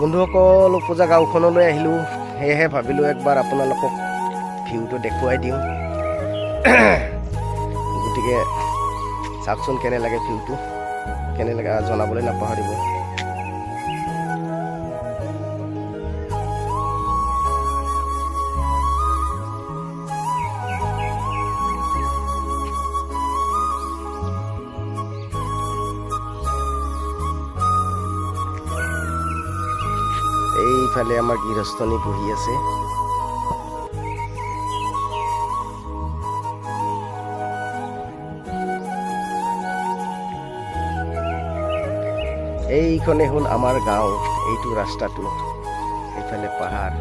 বন্ধুসকল পূজা গাঁওখনলৈ আহিলোঁ। সেয়েহে ভাবিলোঁ একবাৰ আপোনালোকক ভিউটো দেখুৱাই দিওঁ। গতিকে চাওকচোন কেনে লাগে ভিউটো? কেনে লাগে জনাবলৈ নাপাহৰিব। এইফালে আমাৰ গৃহস্থনী বহি আছে। এইখনে হ'ল আমাৰ গাঁও এইটো ৰাস্তাটো এইফালে পাহাৰ।